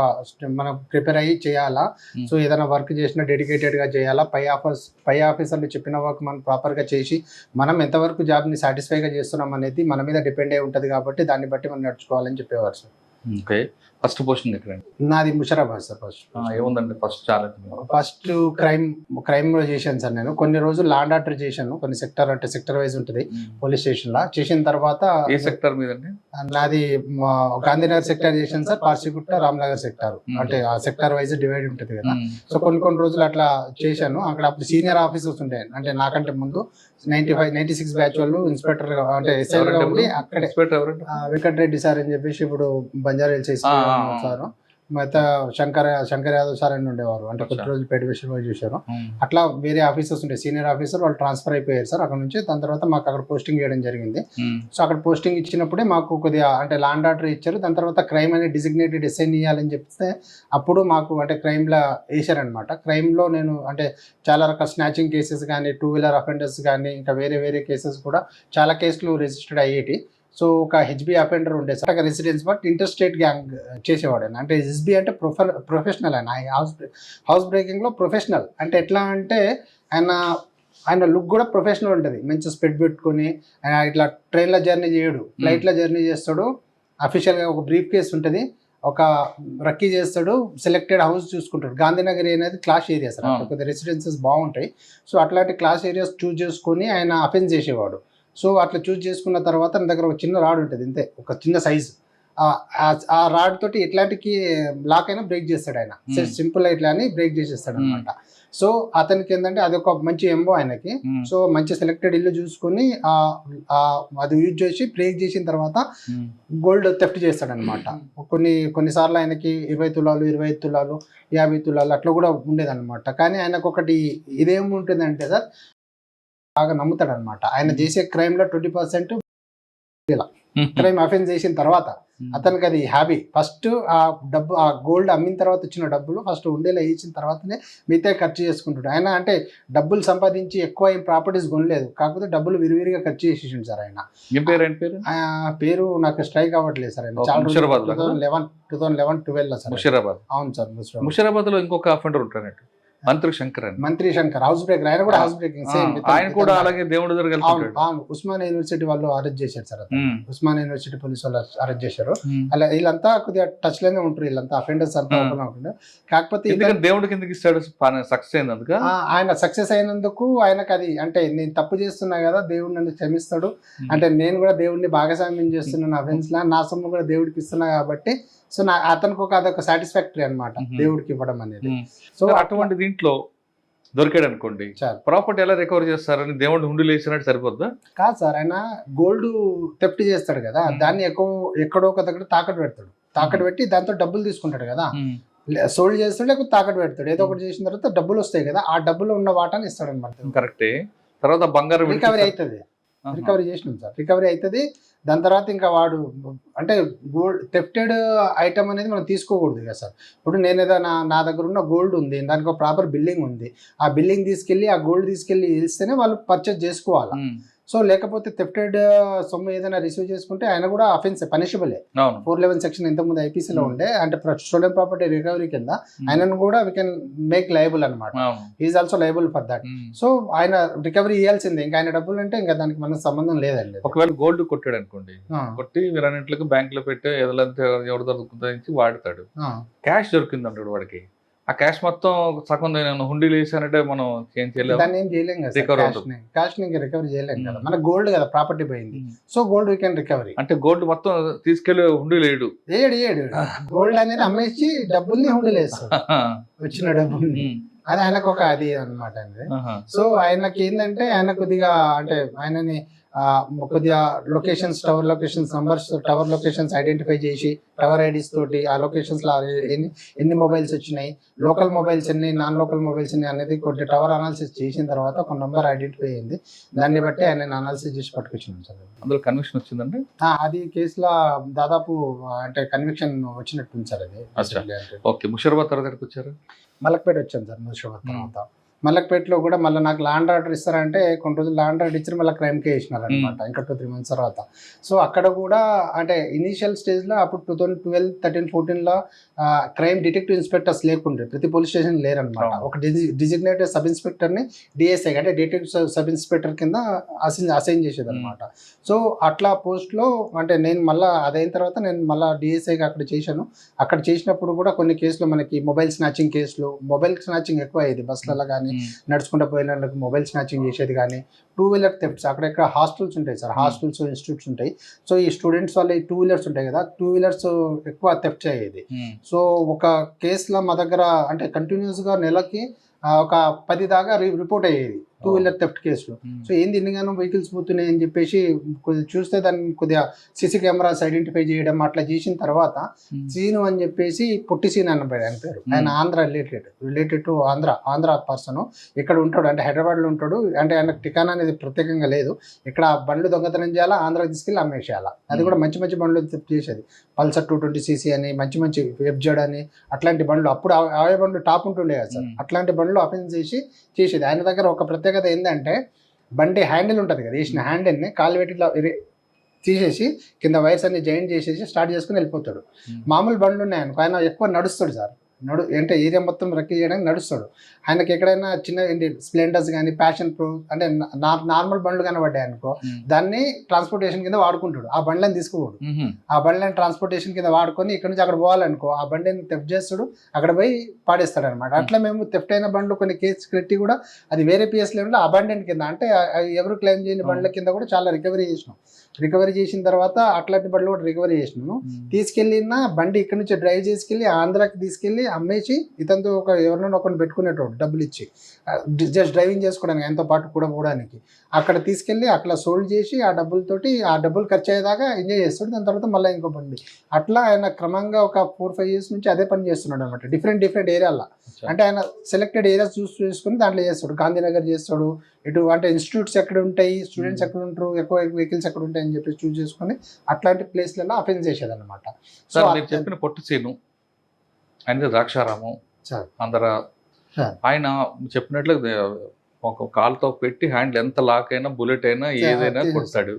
మనం ప్రిపేర్ అయ్యి చేయాలా. సో ఏదైనా వర్క్ చేసినా డెడికేటెడ్గా చేయాలా. పై ఆఫీస్ పై ఆఫీసర్లు చెప్పిన వర్క్ మనం ప్రాపర్గా చేసి మనం ఎంతవరకు జాబ్ని సాటిస్ఫైగా చేస్తున్నాం అనేది మన మీద డిపెండ్ అయి ఉంటుంది కాబట్టి దాన్ని బట్టి మనం నడుచుకోవాలని చెప్పేవారు సార్ ఓకే ఫస్ట్ ఎక్కడండి నాది ముషరాబాద్ సార్ ఫస్ట్ ఏముందండి ఫస్ట్ ఛాలెంజ్ ఫస్ట్ క్రైమ్ క్రైమ్లో చేశాను సార్ నేను. కొన్ని రోజులు లాండ్ ఆర్డర్ చేశాను. కొన్ని సెక్టర్ అంటే సెక్టర్ వైజ్ ఉంటుంది. పోలీస్ స్టేషన్లో. చేసిన తర్వాత ఏ సెక్టర్ మీదండి? నాది గాంధీనగర్ సెక్టర్ చేశాను సార్. పార్సిగుట్ట రామ్నగర్ సెక్టర్. అంటే ఆ సెక్టర్ వైజ్ డివైడ్ ఉంటుంది కదా. సో కొన్ని కొన్ని రోజులు అట్లా చేశాను. అక్కడ అప్పుడు సీనియర్ ఆఫీసర్స్ ఉండే. అంటే నాకంటే ముందు ninety five ninety six batch వాళ్ళు ఇన్స్పెక్టర్ అంటే ఎస్ఐ ఉండి అక్కడే వెంకటరెడ్డి సార్ అని చెప్పేసి ఇప్పుడు బంజారా ఆ. సార్. మిగతా శంకర్ శంకర్ యాదవ్ సార్ అని ఉండేవారు. అంటే కొద్ది. రోజులు పేట విషయంలో చూశారు. అట్లా వేరే ఆఫీసర్స్ ఉండే సీనియర్ ఆఫీసర్ వాళ్ళు ట్రాన్స్ఫర్ అయిపోయారు సార్. అక్కడ నుంచి దాని తర్వాత మాకు అక్కడ పోస్టింగ్ చేయడం జరిగింది. సో అక్కడ పోస్టింగ్ ఇచ్చినప్పుడే మాకు కొద్దిగా అంటే లాండ్ ఆర్డర్ ఇచ్చారు. దాని తర్వాత క్రైమ్ అనేది డిజిగ్నేటెడ్ ఎస్ఐన్ ఇవ్వాలని చెప్తే అప్పుడు మాకు అంటే క్రైమ్లో వేసారనమాట క్రైమ్లో నేను అంటే చాలా రకాల స్నాచింగ్ కేసెస్ కానీ టూ వీలర్ అఫెండర్స్ కానీ ఇంకా వేరే వేరే కేసెస్ కూడా చాలా కేసులు రిజిస్టర్డ్ అయ్యేటి. సో ఒక హెచ్బి అఫెండర్ ఉండే సార్. అక్కడ residence but inter state gang చేసేవాడు ఆయన అంటే హెచ్బి అంటే ప్రొఫె ప్రొఫెషనల్ ఆయన హౌస్ హౌస్ బ్రేకింగ్లో ప్రొఫెషనల్ అంటే ఎట్లా అంటే ఆయన ఆయన లుక్ కూడా ప్రొఫెషనల్ ఉంటుంది. మంచి స్పెడ్ పెట్టుకొని ఆయన ఇట్లా ట్రైన్లో జర్నీ చేయడు. ఫ్లైట్లో జర్నీ చేస్తాడు. అఫీషియల్గా ఒక బ్రీఫ్ కేస్ ఉంటుంది. ఒక రక్కీ చేస్తాడు. సెలెక్టెడ్ హౌస్ చూసుకుంటాడు. గాంధీనగర్ అనేది క్లాస్ ఏరియా సార్. అక్కడ ఆ. కొద్ది రెసిడెన్సెస్ బాగుంటాయి. సో అట్లాంటి క్లాస్ ఏరియాస్ చూస్ చేసుకొని ఆయన అఫెన్స్ చేసేవాడు. సో అట్లా చూస్ చేసుకున్న తర్వాత నా దగ్గర ఒక చిన్న రాడ్ ఉంటుంది ఇంతే. ఒక చిన్న సైజ్. ఆ- రాడ్ తోటి ఎట్లాంటి లాక్ అయినా బ్రేక్ చేస్తాడు ఆయన. సింపుల్ ఇట్లా అని బ్రేక్ చేసేస్తాడు అనమాట సో అతనికి ఏంటంటే అది ఒక మంచి ఎంబో ఆయనకి. సో మంచి సెలెక్టెడ్ ఇల్లు చూసుకొని అది యూజ్ చేసి బ్రేక్ చేసిన తర్వాత గోల్డ్ థెఫ్ట్ చేస్తాడు అనమాట కొన్ని కొన్నిసార్లు ఆయనకి ఇరవై తులాలు ఇరవై తులాలు యాభై తులాలు అట్లా కూడా ఉండేదన్నమాట. కానీ ఆయనకు ఒకటి ఇదేముంటుందంటే సార్ బాగా నమ్ముతాడు అనమాట ఆయన చేసే crime లో ట్వంటీ పర్సెంట్ క్రైమ్ అఫెన్స్ చేసిన తర్వాత అతనికి అది హ్యాబీ ఫస్ట్ ఆ డబ్బు ఆ గోల్డ్ అమ్మిన తర్వాత వచ్చిన డబ్బులు ఫస్ట్ ఉండేలా ఇచ్చిన తర్వాతనే మిగతా ఖర్చు చేసుకుంటాడు. ఆయన అంటే డబ్బులు సంపాదించి ఎక్కువ ఏం ప్రాపర్టీస్ కొనలేదు. కాకపోతే డబ్బులు విరివిరిగా ఖర్చు చేసేసిండు సార్ ఆయన. పేరు నాకు స్ట్రైక్ అవ్వట్లేదు సార్ ఆయన. Eleven two thousand eleven twelve sir Musheerabad. అవును సార్ ముషీరాబాద్. ముషీరాబాద్లో ఇంకొక అఫెండర్ ఉంటాడు మంత్రి శంకర్ మంత్రి శంకర్ హౌస్ బ్రేకర్ ఆయన కూడా హౌస్ బ్రేకింగ్ సేమ్ ఆయన కూడా అలాగే దేవుడి దగ్గర అవును ఉస్మానియా యూనివర్సిటీ వాళ్ళు అరెస్ట్ చేశారు సార్ ఉస్మానియా యూనివర్సిటీ పోలీస్ వాళ్ళు అరెస్ట్ చేశారు. అలా వీళ్ళంతా కొద్దిగా టచ్లోనే ఉంటారు వీళ్ళంతా అఫెండర్స్ అంతా ఒకరు. కాకపోతే దేవుడికి ఎందుకు ఇస్తాడు సక్సెస్ ఆ, ఆయన సక్సెస్ అయినందుకు ఆయనకు అది అంటే నేను తప్పు చేస్తున్నా కదా దేవుడు నన్ను క్షమిస్తాడు. అంటే నేను కూడా దేవుడిని భాగస్వామ్యం చేస్తున్నాను అఫెన్స్ లా నా సొమ్ము కూడా దేవుడికి ఇస్తున్నా కాబట్టి సో నా అతనికి ఒక అదొక సాటిస్ఫాక్టరీ అన్నమాట Mhm. దేవుడికి ఇవ్వడం అనేది. సో అటువంటి దీంట్లో దొరికాడు అనుకోండి. ప్రాపర్టీ ఎలా రికవర్ చేస్తారని దేవుడిని హుండీలు వేసినట్టు సరిపోద్దా కాదు సార్ ఆయన గోల్డ్ తెప్టి చేస్తాడు కదా. దాన్ని ఎక్కువ ఎక్కడో ఒక దగ్గర తాకట్టు పెడతాడు తాకట్టు పెట్టి దాంతో డబ్బులు తీసుకుంటాడు కదా సోల్డ్ చేస్తాడు లేకపోతే తాకట్టు పెడతాడు ఏదో ఒకటి చేసిన తర్వాత డబ్బులు వస్తాయి కదా ఆ డబ్బులో ఉన్న వాటాని ఇస్తాడు అనమాట కరెక్టే తర్వాత బంగారం రికవరీ. అవుతుంది. రికవరీ చేసినాం సార్. రికవరీ అవుతుంది దాని తర్వాత ఇంకా వాడు అంటే గోల్డ్ టెఫ్టెడ్ ఐటమ్ అనేది మనం తీసుకోకూడదు కదా సార్. ఇప్పుడు నేను ఏదైనా నా దగ్గర ఉన్న గోల్డ్ ఉంది దానికి ఒక ప్రాపర్ బిల్డింగ్ ఉంది. ఆ బిల్డింగ్ తీసుకెళ్ళి ఆ గోల్డ్ తీసుకెళ్ళి ఇస్తేనే వాళ్ళు పర్చేస్ చేసుకోవాలి? సో లేకపోతే థెఫ్టెడ్ సొమ్ము ఏదైనా రిసీవ్ చేసుకుంటే ఆయన కూడా అఫెన్స్ పనిషబులే ఫోర్ లెవెన్ సెక్షన్ ఇంతకుముందు ఐపీసీలో Hmm. ఉండే. అంటే స్టూడెంట్ ప్రాపర్టీ రికవరీ కింద ఆయనను కూడా వీ కెన్ మేక్ లయబుల్ అనమాట is also liable for that. So ఆయన రికవరీ ఇవ్వాల్సిందే ఇంకా ఆయన డబ్బులు అంటే ఇంకా దానికి మనకు సంబంధం లేదండి ఒకవేళ గోల్డ్ కొట్టాడు అనుకోండి. కొట్టి వీరన్నింటికి బ్యాంక్లో పెట్టి దొరుకుతుందో వాడతాడు. క్యాష్ దొరికింది అంటాడు వాడికి. ఆ క్యాష్ మొత్తం సగం నేను హుండీలు వేసానంటే మనం ఏం చేయలేము. దాన్ని ఏం చేయలేం కదా క్యాష్ రికవరీ చేయలేం కదా. Hmm. మన గోల్డ్ కదా ప్రాపర్టీ పోయింది. So gold we can recovery అంటే గోల్డ్ మొత్తం తీసుకెళ్ళి హుండీలు వేయడు ఏడు ఏడు. గోల్డ్ అనేది అమ్మేసి డబ్బుల్ని హుండీలు వేస్తాడు వచ్చిన డబ్బుల్ని. ఉమ్, అది ఆయనకు ఒక అది ఆహా. సో ఆయనకి ఏంటంటే ఆయన కొద్దిగా అంటే ఆయనని కొద్దిగా locations tower locations numbers tower locations identify చేసి టవర్ ఐడీస్ తోటి ఆ లొకేషన్స్లో ఎన్ని ఎన్ని మొబైల్స్ వచ్చినాయి లోకల్ మొబైల్స్ ఎన్ని నాన్ లోకల్ మొబైల్స్ ఎన్ని అనేది కొద్ది టవర్ అనాలిసిస్ చేసిన తర్వాత ఒక నంబర్ ఐడెంటిఫై అయింది. దాన్ని బట్టి ఆయన అనాలిసిస్ చేసి పట్టుకొచ్చినాం సార్. అందులో కన్విక్షన్ వచ్చిందండి? అది కేసులో దాదాపు అంటే కన్విక్షన్ వచ్చినట్టుంది సార్ అది. ఓకే ముషీరాబాద్ తర్వాత వచ్చారు? మలక్పేట వచ్చాను సార్ ముషాబాద్ తర్వాత. మలక్పేటలో కూడా మళ్ళీ నాకు ల్యాండ్ ఆర్డర్ ఇస్తారంటే కొన్ని రోజులు ల్యాండ్ ఆర్డర్ ఇచ్చి మళ్ళీ క్రైమ్కే వేసినారు అనమాట ఇంకా టూ త్రీ మంత్స్ తర్వాత. సో అక్కడ కూడా అంటే ఇనీషియల్ స్టేజ్లో అప్పుడు టూ థౌసండ్ ట్వెల్వ్ థర్టీన్ ఫోర్టీన్లో క్రైమ్ డిటెక్టివ్ ఇన్స్పెక్టర్స్ లేకుండే. ప్రతి పోలీస్ స్టేషన్ లేరనమాట. ఒక డిజిగ్నేటెడ్ సబ్ ఇన్స్పెక్టర్ని డిఎస్ఐ అంటే డిటెక్టివ్ సబ్ ఇన్స్పెక్టర్ కింద అసైన్ అసైన్ చేసేది అనమాట సో అట్లా పోస్ట్లో అంటే నేను మళ్ళీ అదైన తర్వాత నేను మళ్ళీ డిఎస్ఐగా అక్కడ చేశాను. అక్కడ చేసినప్పుడు కూడా కొన్ని కేసులు మనకి మొబైల్ స్నాచింగ్ కేసులు మొబైల్ స్నాచింగ్ ఎక్కువ అయ్యేది బస్సులలో కానీ ఉమ్, నడుచుకుంటూ పోయిన వాళ్ళకి మొబైల్ స్నాచింగ్ చేసేది కానీ టూ వీలర్ థెఫ్ట్స్ అక్కడెక్కడ హాస్టల్స్ ఉంటాయి సార్ హాస్టల్స్ ఇన్స్టిట్యూట్స్ ఉంటాయి. సో ఈ స్టూడెంట్స్ వల్ల ఈ టూ వీలర్స్ ఉంటాయి కదా టూ వీలర్స్ ఎక్కువ థెఫ్ట్ అయ్యేది. సో ఒక కేసులో మా దగ్గర అంటే కంటిన్యూస్గా నెలకి ఒక పది దాకా రిపోర్ట్ అయ్యేది. టూ వీలర్ థెఫ్ట్ కేసులు. సో ఏంది ఇన్నిగానో వెహికల్స్ పోతున్నాయి అని చెప్పేసి కొద్దిగా చూస్తే దాన్ని కొద్దిగా సీసీ కెమెరాస్ ఐడెంటిఫై చేయడం అట్లా చేసిన తర్వాత ఉమ్. సీను అని చెప్పేసి పొట్టి సీన్ పేరు ఆయన పేరు. ఆయన Andhra related related to Andhra Andhra person ఇక్కడ ఉంటాడు? అంటే హైదరాబాద్లో ఉంటాడు. అంటే ఆయన టికానా అనేది ప్రత్యేకంగా లేదు. ఇక్కడ బండ్లు దొంగతనం చేయాలా? ఆంధ్రాకి తీసుకెళ్ళి అమ్మేసేయాలా? అది కూడా మంచి మంచి బండ్లు చేసేది. పల్సర్ టూ ట్వంటీ సీసీ అని మంచి మంచి వెబ్జెడ్ అని అట్లాంటి బండ్లు. అప్పుడు అవే బండ్లు టాప్ ఉంటుండే కదా సార్. Hmm. అట్లాంటి బండ్లు అఫెన్స్ చేసి చేసేది. ఆయన దగ్గర ఒక ప్రత్యేకత ఏంటంటే బండి హ్యాండిల్ ఉంటుంది కదా వేసిన హ్యాండిల్ని కాలు పెట్టి ఇట్లా తీసేసి కింద వైర్స్ అన్ని జాయింట్ చేసేసి స్టార్ట్ చేసుకుని వెళ్ళిపోతాడు. మామూలు బండ్లు ఉన్నాయి అనుకో ఆయన ఎక్కువ నడుస్తాడు సార్ నడు అంటే ఏరియా మొత్తం రెక్కి చేయడానికి నడుస్తాడు. ఆయనకి ఎక్కడైనా చిన్న ఏంటి స్ప్లెండర్స్ కానీ ప్యాషన్ ప్రో అంటే నార్మల్ బండ్లు కనబడ్డాయి అనుకో దాన్ని ట్రాన్స్పోర్టేషన్ కింద వాడుకుంటాడు. ఆ బండ్లను తీసుకోడు మ్మ్. ఆ బండ్లను ట్రాన్స్పోర్టేషన్ కింద వాడుకొని ఇక్కడ నుంచి అక్కడ పోవాలనుకో ఆ బండిని తెఫ్ట్ చేస్తాడు అక్కడ పోయి పాడేస్తాడు అనమాట అట్లా మేము తెఫ్ట్ అయిన బండ్లు కొన్ని కేసు పెట్టి కూడా అది వేరే పిఎస్ లెవెల్లో అబండెంట్ కింద అంటే ఆ- ఆ ఎవరు క్లెయిమ్ చేయని బండ్ల కింద కూడా చాలా రికవరీ చేసినాం. రికవరీ చేసిన తర్వాత అట్లాంటి బండ్లు కూడా రికవరీ చేసినాము. తీసుకెళ్ళిన బండి ఇక్కడ నుంచి డ్రైవ్ చేసుకెళ్ళి ఆంధ్రాకి తీసుకెళ్ళి అమ్మేసి ఇతనితో ఒక ఎవరినైనా ఒకరిని పెట్టుకునేటోడు డబ్బులు ఇచ్చి. జస్ట్ డ్రైవింగ్ చేసుకోవడానికి ఆయనతో పాటు కూడా పోవడానికి. అక్కడ తీసుకెళ్ళి అట్లా సోల్డ్ చేసి ఆ డబ్బులతోటి ఆ డబ్బులు ఖర్చు అయ్యేదాకా ఎంజాయ్ చేస్తాడు. దాని తర్వాత మళ్ళీ ఇంకో బండి అట్లా ఆయన క్రమంగా ఒక ఫోర్ ఫైవ్ ఇయర్స్ నుంచి అదే పని చేస్తున్నాడు అనమాట డిఫరెంట్ డిఫరెంట్ ఏరియాలో అంటే ఆయన సెలెక్టెడ్ ఏరియాస్ చూస్ చేసుకుని దాంట్లో చేస్తాడు. గాంధీనగర్ చేస్తాడు. ఇటు అంటే ఇన్స్టిట్యూట్స్ ఎక్కడ ఉంటాయి స్టూడెంట్స్ ఎక్కడ ఉంటారు ఎక్కువ వెహికల్స్ ఎక్కడ ఉంటాయి అని చెప్పి చూస్ చేసుకుని అట్లాంటి ప్లేస్లలో అఫెన్స్ చేసేది అనమాట సార్ మీరు చెప్పిన పొట్టు సీను ఆయన ద్రాక్షారామం. అందర. ఆయన చెప్పినట్లు ఒక కాలుతో పెట్టి హ్యాండిల్ ఎంత లాక్ అయినా బుల్లెట్ అయినా ఏదైనా. కొడతాడు.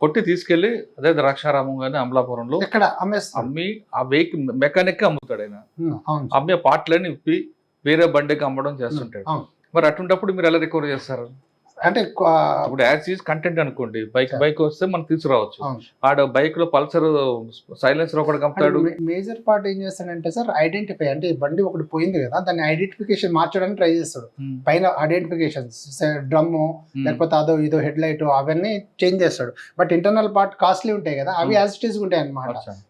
కొట్టి తీసుకెళ్ళి అదే ద్రాక్షారామం గానీ అమలాపురంలో అమ్మి ఆ వెహికల్ మెకానిక్ అమ్ముతాడు ఆయన. అమ్మే పార్ట్లని ఇప్పి వేరే బండికి అమ్మడం చేస్తుంటాడు. మరి అటువంటిప్పుడు మీరు ఎలా రికవర్ చేస్తారు అంటే ఇప్పుడు యాజ్ ఈజ్ కంటెంట్ అనుకోండి బైక్. బైక్ వస్తే మనం తీసుకురావచ్చు. ఆడ బైక్లో పల్సర్ సైలెన్సర్ ఒకటి మేజర్ పార్ట్ ఏం చేస్తాడంటే సార్ ఐడెంటిఫై అంటే బండి ఒకటి పోయింది కదా దాన్ని ఐడెంటిఫికేషన్ మార్చడానికి ట్రై చేస్తాడు. పైన ఐడెంటిఫికేషన్ డ్రమ్ Hmm. లేకపోతే అదో ఇదో హెడ్ లైట్ అవన్నీ చేంజ్ చేస్తాడు బట్ ఇంటర్నల్ పార్ట్ కాస్ట్లీ ఉంటాయి కదా అవి. యాజ్ ఇట్ ఈస్ ఉంటాయి అనమాట.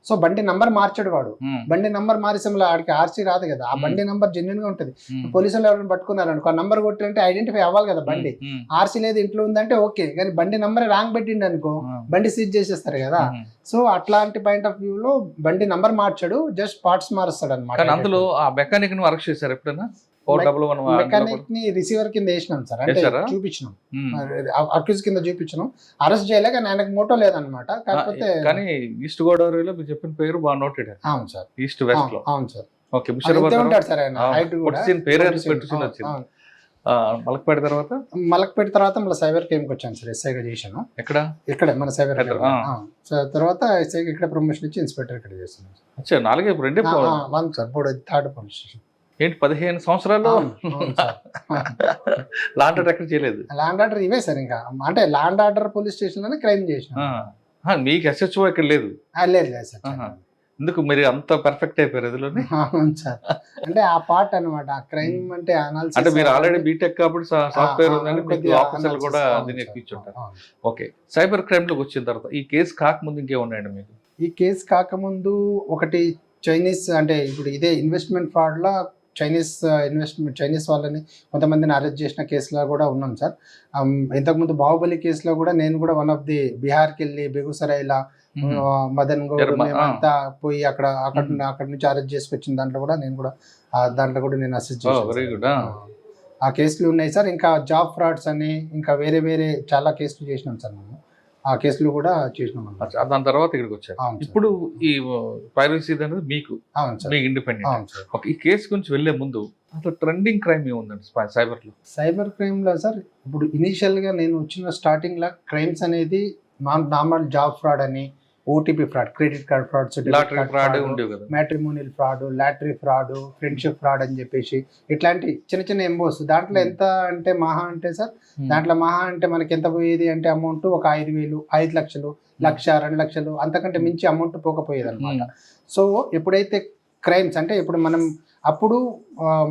సో బండి నంబర్ మార్చాడు వాడు. బండి నంబర్ మారిసంలో ఆడికి ఆర్సీ రాదు కదా ఆ. బండి నంబర్ జెన్యున్గా ఉంటుంది. పోలీసులు ఎవరైనా పట్టుకున్నారు అనుకో నంబర్ కొట్టినంటే ఐడెంటిఫై అవ్వాలి కదా బండి. ఆర్సీ లేదు ఇంట్లో ఉందంటే ఓకే కానీ బండి నంబర్ రాంగ్ పెట్టిండు అనుకో. బండి సీజ్ చేసేస్తారు కదా. సో అట్లాంటి పాయింట్ ఆఫ్ వ్యూ లో బండి నంబర్ మార్చాడు జస్ట్ పార్ట్స్ మారుస్తాడు అనమాట అందులో ఆ మెకానిక్ను అరెస్ట్ చేశారు ఎప్పుడైనా మెకానిక్ని రిసీవర్ కింద వేసినాం సార్ అంటే? చూపించినాం. అక్యూజ్ కింద చూపించినాం. అరెస్ట్ చేయలే కానీ ఆయనకు మోటో లేదనమాట కాకపోతే కానీ ఈస్ట్ గోదావరిలో మీరు చెప్పిన పేరు బాగా నోటెడ్. అవును సార్. ఈస్ట్ వెస్ట్ అవును లో అవును సార్. ఓకే ఉంటాడు సార్ ఆయన. పేరే వచ్చింది. మలక్పేట తర్వాత? మలక్పేట తర్వాత మళ్ళీ సైబర్ కేమ్కి వచ్చాను సార్ ఎస్ఐగా చేశాను. ఎక్కడ? ఇక్కడ మన సైబర్ తర్వాత ఎస్ఐ ఇక్కడ ప్రమోషన్ ఇచ్చి ఇన్స్పెక్టర్ ఇక్కడ అచ్చా నాలుగే రెండే వన్ సార్ ఇప్పుడు థర్డ్ పోలీస్ స్టేషన్. ఏంటి పదిహేను సంవత్సరాల్లో లాంటి ఎక్కడ చేయలేదు? ల్యాండ్ ఆర్డర్ ఇవే సార్ ఇంకా. అంటే ల్యాండ్ ఆర్డర్ పోలీస్ స్టేషన్లోనే క్రైమ్ చేసిన. మీకు ఎస్హెచ్ఓ ఇక్కడ లేదు? లేదు లేదు సార్. ఎందుకు మీరు అంత పర్ఫెక్ట్ అయిపోయారు ఇందులోనే అవును సార్. అంటే ఆ పార్ట్ అన్నమాట ఆ క్రైమ్ అంటే అనాలిసిస్ అంటే మీరు ఆల్రెడీ బీటెక్ కాబట్టి సాఫ్ట్వేర్ ఉందని మీకు ఆఫీసర్లు కూడా దీన్ని ఎక్కించుంటారు. ఓకే. సైబర్ క్రైమ్లోకి వచ్చిన తర్వాత ఈ కేసు కాకముందు ఇంకేమున్నాయండి మీకు? ఈ కేసు కాకముందు ఒకటి చైనీస్ అంటే ఇప్పుడు ఇదే ఇన్వెస్ట్మెంట్ ఫ్రాడ్ లా చైనీస్ ఇన్వెస్ట్మెంట్ చైనీస్ వాళ్ళని కొంతమందిని అరెస్ట్ చేసిన కేసులో కూడా ఉన్నాం సార్. ఇంతకుముందు బాహుబలి కేసులో కూడా నేను కూడా వన్ ఆఫ్ ది బీహార్కి వెళ్ళి బెగుసరాయిలా మదన్ గౌడ్ మేమంతా పోయి అక్కడ అక్కడ. అక్కడ నుంచి అరెస్ట్ చేసుకొచ్చిన దాంట్లో కూడా నేను కూడా దాంట్లో కూడా నేను అసిస్ట్ చేశాను. ఆ. కేసులు ఉన్నాయి సార్. ఇంకా జాబ్ ఫ్రాడ్స్ అని ఇంకా వేరే వేరే చాలా కేసులు చేసినాం సార్ మేము. ఆ కేసులు కూడా చేసినాం దాని తర్వాత ఇక్కడికి వచ్చారు. ఇప్పుడు ఈ పైరసీ అనేది మీకు అవును సార్. మీకు ఇండిపెండెంట్ ఓకే ఈ కేసు గురించి వెళ్ళే ముందు అసలు ట్రెండింగ్ క్రైమ్ ఏముందండి సైబర్లో? సైబర్ క్రైమ్లో సార్ ఇప్పుడు ఇనీషియల్గా నేను వచ్చిన స్టార్టింగ్లో క్రైమ్స్ అనేది నార్మల్ జాబ్ ఫ్రాడ్ అని OTP fraud credit card frauds lottery fraud matrimonial fraud lottery fraud friendship fraud అని చెప్పేసి ఇట్లాంటి చిన్న చిన్న ఎంబోస్ దాంట్లో Hmm. ఎంత అంటే మహా అంటే సార్? దాంట్లో మహా అంటే మనకి ఎంత పోయేది అంటే అమౌంట్ ఒక ఐదు వేలు ఐదు లక్షలు లక్ష రెండు లక్షలు అంతకంటే మించి అమౌంట్ పోకపోయేది అనమాట సో ఎప్పుడైతే క్రైమ్స్ అంటే ఇప్పుడు మనం అప్పుడు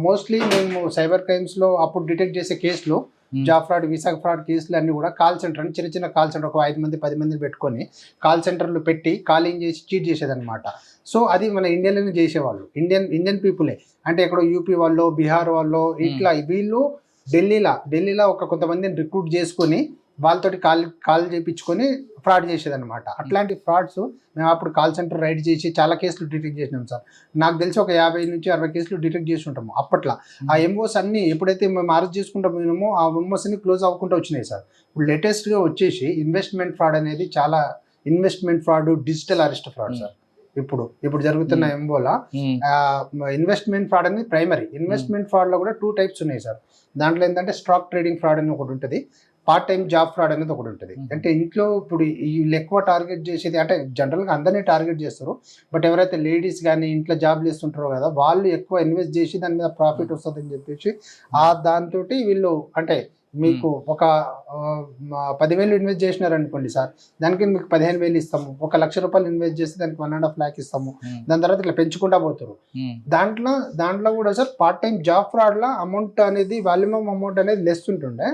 మోస్ట్లీ మేము సైబర్ క్రైమ్స్లో అప్పుడు డిటెక్ట్ చేసే కేసులు Hmm. Job fraud visa fraud కేసులు అన్ని కూడా కాల్ సెంటర్ అని చిన్న చిన్న కాల్ సెంటర్ ఒక ఐదు మంది పది మందిని పెట్టుకొని కాల్ సెంటర్లు పెట్టి కాలింగ్ చేసి చీట్ చేసేదన్నమాట. సో అది మన ఇండియాలోనే చేసేవాళ్ళు. ఇండియన్ ఇండియన్ పీపులే. అంటే ఎక్కడో యూపీ వాళ్ళు బీహార్ వాళ్ళు ఇట్లా వీళ్ళు ఢిల్లీలో ఢిల్లీలో ఒక కొంతమందిని రిక్రూట్ చేసుకొని వాళ్ళతోటి కాల్ కాల్ చేయించుకొని ఫ్రాడ్ చేసేదన్నమాట. అట్లాంటి ఫ్రాడ్స్ మేము అప్పుడు కాల్ సెంటర్ రైడ్ చేసి చాలా కేసులు డిటెక్ట్ చేసినాం సార్. నాకు తెలిసి ఒక యాభై నుంచి అరవై కేసులు డిటెక్ట్ చేసి ఉంటాము అప్పట్లో. ఆ ఎంఓస్ అన్ని ఎప్పుడైతే మేము అరెస్ట్ చేసుకుంటూ పోయినామో ఆ ఎంఓస్ అన్ని క్లోజ్ అవ్వకుండా వచ్చినాయి సార్. ఇప్పుడు లేటెస్ట్గా వచ్చేసి ఇన్వెస్ట్మెంట్ ఫ్రాడ్ అనేది చాలా investment fraud digital arrest fraud sir. ఇప్పుడు ఇప్పుడు జరుగుతున్న ఎంబోలా ఇన్వెస్ట్మెంట్ ఫ్రాడ్ అనేది ప్రైమరీ ఇన్వెస్ట్మెంట్ ఫ్రాడ్లో కూడా టూ టైప్స్ ఉన్నాయి సార్. దాంట్లో ఏంటంటే స్టాక్ ట్రేడింగ్ ఫ్రాడ్ అని ఒకటి ఉంటుంది. పార్ట్ టైం జాబ్ ఫ్రాడ్ అనేది ఒకటి ఉంటుంది. అంటే ఇంట్లో ఇప్పుడు వీళ్ళు ఎక్కువ టార్గెట్ చేసేది అంటే జనరల్గా అందరినీ టార్గెట్ చేస్తారు. బట్ ఎవరైతే లేడీస్ కానీ ఇంట్లో జాబ్ చేస్తుంటారో కదా వాళ్ళు ఎక్కువ ఇన్వెస్ట్ చేసి దాని మీద ప్రాఫిట్ వస్తుందని చెప్పేసి ఆ దాంతో వీళ్ళు అంటే మీకు ఒక పదివేలు ఇన్వెస్ట్ చేసినారు అనుకోండి సార్ దానికి మీకు పదిహేను వేలు ఇస్తాము ఒక లక్ష రూపాయలు ఇన్వెస్ట్ చేసి దానికి వన్ అండ్ హాఫ్ ల్యాక్ ఇస్తాము దాని తర్వాత ఇట్లా పెంచుకుంటా పోతారు దాంట్లో దాంట్లో కూడా సార్ పార్ట్ టైం జాబ్ ఫ్రాడ్లో అమౌంట్ అనేది వాల్యూమ్ అమౌంట్ అనేది లెస్ ఉంటుండే.